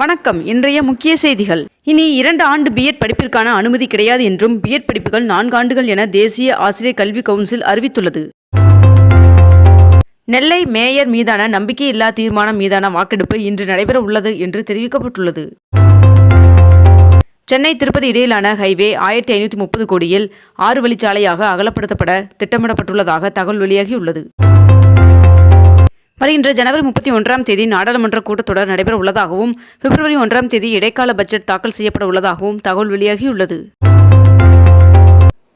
வணக்கம். இன்றைய முக்கிய செய்திகள். இனி இரண்டு ஆண்டு பிஎட் படிப்பிற்கான அனுமதி கிடையாது என்றும் பிஎட் படிப்புகள் நான்கு ஆண்டுகள் என தேசிய ஆசிரியர் கல்வி கவுன்சில் அறிவித்துள்ளது. நெல்லை மேயர் மீதான நம்பிக்கையில்லா தீர்மானம் மீதான வாக்கெடுப்பு இன்று நடைபெற உள்ளது என்று தெரிவிக்கப்பட்டுள்ளது. சென்னை திருப்பதி இடையிலான ஹைவே ஆயிரத்தி ஐநூற்றி முப்பது கோடியில் ஆறு வழிச்சாலையாக அகலப்படுத்தப்பட திட்டமிடப்பட்டுள்ளதாக தகவல் வெளியாகியுள்ளது. வருகின்ற ஜனவரி முப்பத்தி ஒன்றாம் தேதி நாடாளுமன்ற கூட்டத்தொடர் நடைபெற உள்ளதாகவும் பிப்ரவரி ஒன்றாம் தேதி இடைக்கால பட்ஜெட் தாக்கல் செய்யப்பட உள்ளதாகவும் தகவல் வெளியாகியுள்ளது.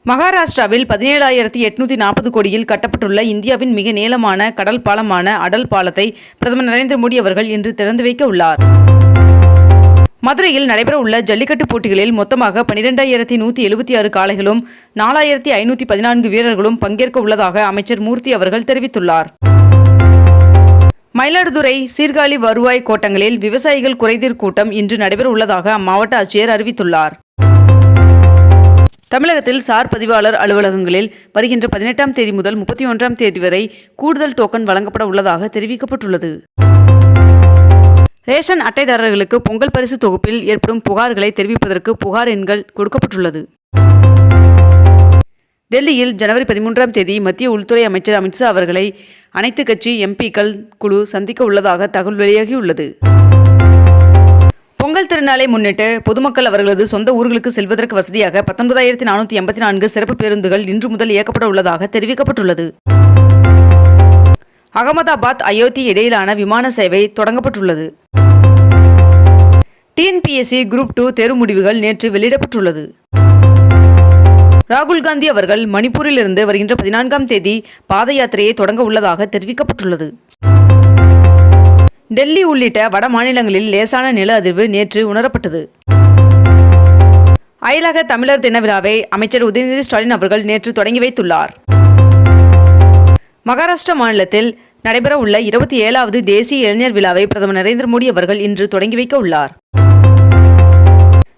மகாராஷ்டிராவில் பதினேழாயிரத்தி எட்நூத்தி நாற்பது கோடியில் கட்டப்பட்டுள்ள இந்தியாவின் மிக நீளமான கடல் பாலமான அடல் பாலத்தை பிரதமர் நரேந்திர மோடி அவர்கள் இன்று திறந்து வைக்க உள்ளார். மதுரையில் நடைபெறவுள்ள ஜல்லிக்கட்டு போட்டிகளில் மொத்தமாக பனிரெண்டாயிரத்தி நூற்றி எழுபத்தி ஆறு காளைகளும் நாலாயிரத்தி ஐநூற்றி பதினான்கு வீரர்களும் பங்கேற்க உள்ளதாக அமைச்சர் மூர்த்தி அவர்கள் தெரிவித்துள்ளார். மயிலாடுதுறை சீர்காழி வருவாய் கோட்டங்களில் விவசாயிகள் குறைதீர் கூட்டம் இன்று நடைபெற உள்ளதாக அம்மாவட்ட ஆட்சியர் அறிவித்துள்ளார். தமிழகத்தில் சார் பதிவாளர் அலுவலகங்களில் வருகின்ற பதினெட்டாம் தேதி முதல் முப்பத்தி ஒன்றாம் தேதி வரை கூடுதல் டோக்கன் வழங்கப்பட உள்ளதாக தெரிவிக்கப்பட்டுள்ளது. ரேஷன் அட்டைதாரர்களுக்கு பொங்கல் பரிசு தொகுப்பில் ஏற்படும் புகார்களை தெரிவிப்பதற்கு புகார் எண்கள் கொடுக்கப்பட்டுள்ளது. டெல்லியில் ஜனவரி பதிமூன்றாம் தேதி மத்திய உள்துறை அமைச்சர் அமித்ஷா அவர்களை அனைத்து கட்சி எம்பிக்கள் குழு சந்திக்க உள்ளதாக தகவல் வெளியாகியுள்ளது. பொங்கல் திருநாளை முன்னிட்டு பொதுமக்கள் அவர்களது சொந்த ஊர்களுக்கு செல்வதற்கு வசதியாக பத்தொன்பதாயிரத்தி நானூற்றி எண்பத்தி நான்கு சிறப்பு பேருந்துகள் இன்று முதல் இயக்கப்பட உள்ளதாக தெரிவிக்கப்பட்டுள்ளது. அகமதாபாத் அயோத்தி இடையிலான விமான சேவை தொடங்கப்பட்டுள்ளது. டிஎன்பிஎஸ்சி குரூப் டூ தேர்வு முடிவுகள் நேற்று வெளியிடப்பட்டுள்ளது. ராகுல் காந்தி அவர்கள் மணிப்பூரிலிருந்து வருகின்ற பதினான்காம் தேதி பாத யாத்திரையை தொடங்க உள்ளதாக தெரிவிக்கப்பட்டுள்ளது. டெல்லி உள்ளிட்ட வட மாநிலங்களில் லேசான நில அதிர்வு நேற்று உணரப்பட்டது. அயலக தமிழர் தின விழாவை அமைச்சர் உதயநிதி ஸ்டாலின் அவர்கள் நேற்று தொடங்கி வைத்துள்ளார். மகாராஷ்டிரா மாநிலத்தில் நடைபெறவுள்ள இருபத்தி ஏழாவது தேசிய இளைஞர் விழாவை பிரதமர் நரேந்திர மோடி அவர்கள் இன்று தொடங்கி வைக்க உள்ளார்.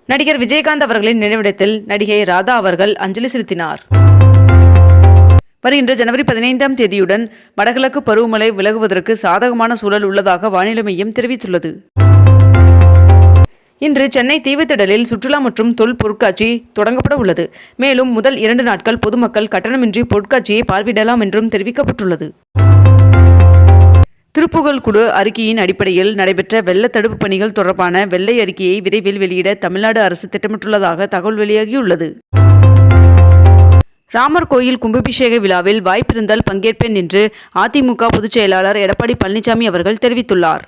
நடிகர் விஜயகாந்த் அவர்களின் நினைவிடத்தில் நடிகை ராதா அவர்கள் அஞ்சலி செலுத்தினார். வருகின்ற ஜனவரி பதினைந்தாம் தேதியுடன் வடகிழக்கு பருவமழை விலகுவதற்கு சாதகமான சூழல் உள்ளதாக வானிலை மையம் தெரிவித்துள்ளது. இன்று சென்னை தீவுத்திடலில் சுற்றுலா மற்றும் தொல் பொருட்காட்சி தொடங்கப்பட உள்ளது. மேலும் முதல் இரண்டு நாட்கள் பொதுமக்கள் கட்டணமின்றி பொருட்காட்சியை பார்வையிடலாம் என்றும் தெரிவிக்கப்பட்டுள்ளது. திருப்புகழ் குழு அறிக்கையின் அடிப்படையில் நடைபெற்ற வெள்ள தடுப்பு பணிகள் தொடர்பான வெள்ளை அறிக்கையை விரைவில் வெளியிட தமிழ்நாடு அரசு திட்டமிட்டுள்ளதாக தகவல் வெளியாகியுள்ளது. ராமர் கோயில் கும்பாபிஷேக விழாவில் வாய்ப்பிருந்தால் பங்கேற்பேன் என்று அதிமுக பொதுச் செயலாளர் எடப்பாடி பழனிசாமி அவர்கள் தெரிவித்துள்ளார்.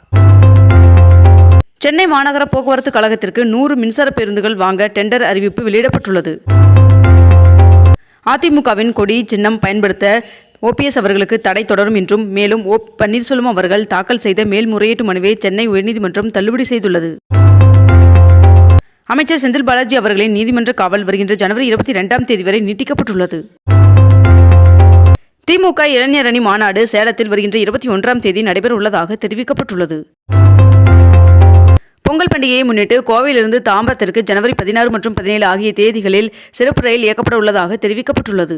சென்னை மாநகர போக்குவரத்து கழகத்திற்கு நூறு மின்சார பேருந்துகள் வாங்க டெண்டர் அறிவிப்பு வெளியிடப்பட்டுள்ளது. அதிமுகவின் கொடி சின்னம் பயன்படுத்த ஓபிஎஸ் அவர்களுக்கு தடை தொடரும் என்றும் மேலும் ஓ பன்னீர்செல்வம் அவர்கள் தாக்கல் செய்த மேல்முறையீட்டு மனுவை சென்னை உயர்நீதிமன்றம் தள்ளுபடி செய்துள்ளது. அமைச்சர் செந்தில் பாலாஜி அவர்களின் நீதிமன்ற காவல் வருகின்ற ஜனவரி இருபத்தி இரண்டாம் தேதி வரை நீட்டிக்கப்பட்டுள்ளது. திமுக இளைஞர் அணி மாநாடு சேலத்தில் வருகின்ற இருபத்தி ஒன்றாம் தேதி நடைபெற உள்ளதாக தெரிவிக்கப்பட்டுள்ளது. பொங்கல் பண்டிகையை முன்னிட்டு கோவையிலிருந்து தாம்பரத்திற்கு ஜனவரி பதினாறு மற்றும் பதினேழு ஆகிய தேதிகளில் சிறப்பு ரயில் இயக்கப்பட உள்ளதாக தெரிவிக்கப்பட்டுள்ளது.